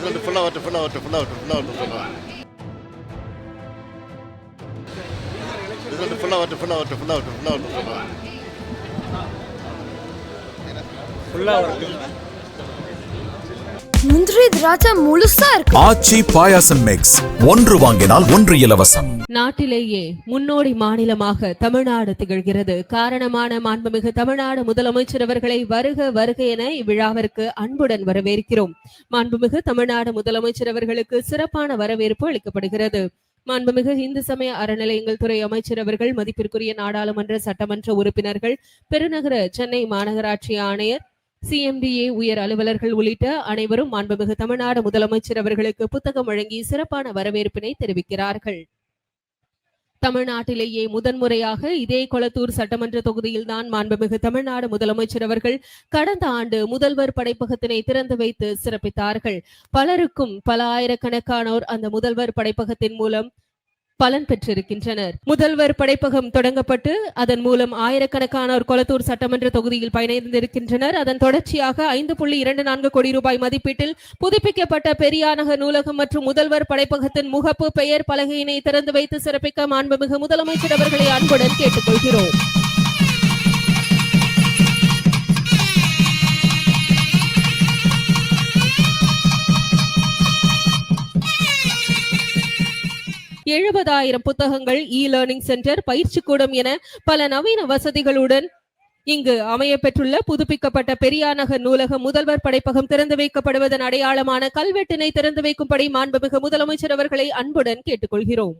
Result ஃபுல்லாக வரட்டும் ஃபுல்லாக வரட்டும் ஃபுல்லாக வரட்டும் ஃபுல்லாக வரட்டும் சொல்லுவாங்க ரிசல்ட் ஃபுல்லாக வரட்டும் ஃபுல்லாக வரட்டும் ஃபுல்லாக வரட்டும் ஃபுல்லாக வரட்டும் முந்திரி திராட்சை முழுசா இருக்கு. ஆச்சி பாயாசம் மிக்ஸ் ஒன்று வாங்கினால் ஒன்று இலவசம். நாட்டிலேயே முன்னோடி மாநிலமாக தமிழ்நாடு திகழ்கிறது. காரணமான மாண்புமிகு தமிழ்நாடு முதலமைச்சர் அவர்களை வருக வருக என இவ்விழாவிற்கு அன்புடன் வரவேற்கிறோம். மாண்புமிகு தமிழ்நாடு முதலமைச்சர் அவர்களுக்கு சிறப்பான வரவேற்பு அளிக்கப்படுகிறது. மாண்புமிகு இந்து சமய அறநிலையங்கள் துறை அமைச்சர் அவர்கள் மதிப்பிற்குரிய நாடாளுமன்ற சட்டமன்ற உறுப்பினர்கள் பெருநகர சென்னை மாநகராட்சி ஆணையர் சிஎம்டிஏ உயர் அலுவலர்கள் உள்ளிட்ட அனைவரும் மாண்புமிகு தமிழ்நாடு முதலமைச்சர் அவர்களுக்கு புத்தகம் வழங்கி சிறப்பான வரவேற்பினை தெரிவிக்கிறார்கள். தமிழ்நாட்டிலேயே முதன்முறையாக இதே கொளத்தூர் சட்டமன்ற தொகுதியில்தான் மாண்புமிகு தமிழ்நாடு முதலமைச்சர் அவர்கள் கடந்த ஆண்டு முதல்வர் படைப்பகத்தினை திறந்து வைத்து சிறப்பித்தார்கள். பலருக்கும் பல ஆயிரக்கணக்கானோர் அந்த முதல்வர் படைப்பகத்தின் மூலம் பலன் பெற்றிருக்கின்றனர். முதல்வர் படைப்பகம் தொடங்கப்பட்டு அதன் மூலம் ஆயிரக்கணக்கானோர் கொளத்தூர் சட்டமன்ற தொகுதியில் பயணிந்திருக்கின்றனர் அதன் தொடர்ச்சியாக ஐந்து புள்ளி இரண்டு நான்கு கோடி ரூபாய் மதிப்பீட்டில் புதுப்பிக்கப்பட்ட பெரியாநகர் நூலகம் மற்றும் முதல்வர் படைப்பகத்தின் முகப்பு பெயர் பலகையினை திறந்து வைத்து சிறப்பிக்க மாண்புமிகு முதலமைச்சர் அவர்களை அன்புடன் கேட்டுக்கொள்கிறோம். எழுபதாயிரம் புத்தகங்கள் இ லேர்னிங் சென்டர் பயிற்சி கூடம் என பல நவீன வசதிகளுடன் இங்கு அமைய பெற்றுள்ள புதுப்பிக்கப்பட்ட பெரியாநகர் நூலகம் முதல்வர் படைப்பகம் திறந்து வைக்கப்படுவதன் அடையாளமான கல்வெட்டினை திறந்து வைக்கும்படி மாண்புமிகு முதலமைச்சர் அவர்களை அன்புடன் கேட்டுக்கொள்கிறோம்.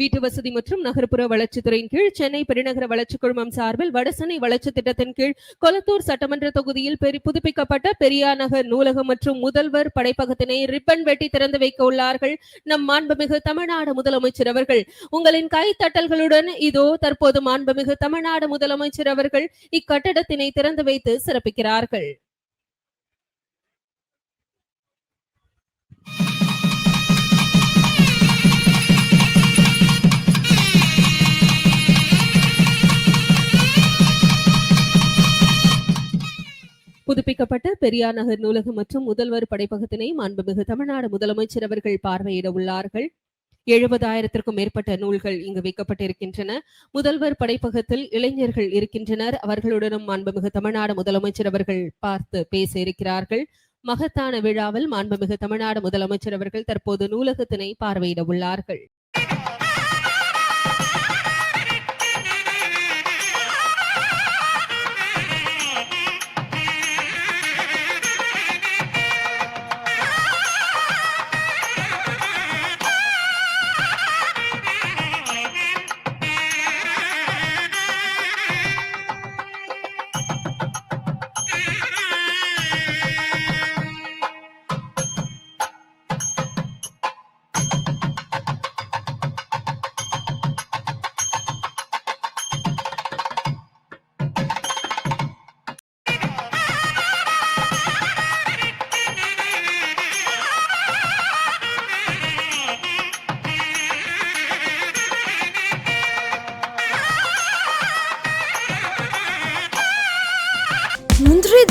வீட்டு வசதி மற்றும் நகர்ப்புற வளர்ச்சித்துறையின் கீழ் சென்னை பெருநகர வளர்ச்சி குழுமம் சார்பில் வடசென்னை வளர்ச்சி திட்டத்தின் கீழ் கொளத்தூர் சட்டமன்ற தொகுதியில் புதுப்பிக்கப்பட்ட புதுப்பிக்கப்பட்ட பெரியாநகர் நூலகம் மற்றும் முதல்வர் படைப்பகத்தினை ரிப்பன் வெட்டி திறந்து வைக்க உள்ளார்கள் நம் மாண்புமிகு தமிழ்நாடு முதலமைச்சர் அவர்கள். உங்களின் கைத்தட்டல்களுடன் இதோ தற்போது மாண்புமிகு தமிழ்நாடு முதலமைச்சர் அவர்கள் இக்கட்டடத்தினை திறந்து வைத்து சிறப்பிக்கிறார்கள். புதுப்பிக்கப்பட்ட பெரியார் நகர் நூலகம் மற்றும் முதல்வர் படைப்பகத்தினை மாண்புமிகு தமிழ்நாடு முதலமைச்சர் அவர்கள் பார்வையிட உள்ளார்கள். எழுபதாயிரத்திற்கும் மேற்பட்ட நூல்கள் இங்கு வைக்கப்பட்டிருக்கின்றன முதல்வர் படைப்பகத்தில் இளைஞர்கள் இருக்கின்றனர். அவர்களுடனும் மாண்புமிகு தமிழ்நாடு முதலமைச்சர் அவர்கள் பார்த்து பேச இருக்கிறார்கள் மகத்தான விழாவில் மாண்புமிகு தமிழ்நாடு முதலமைச்சர் அவர்கள் தற்போது நூலகத்தினை பார்வையிட உள்ளார்கள்.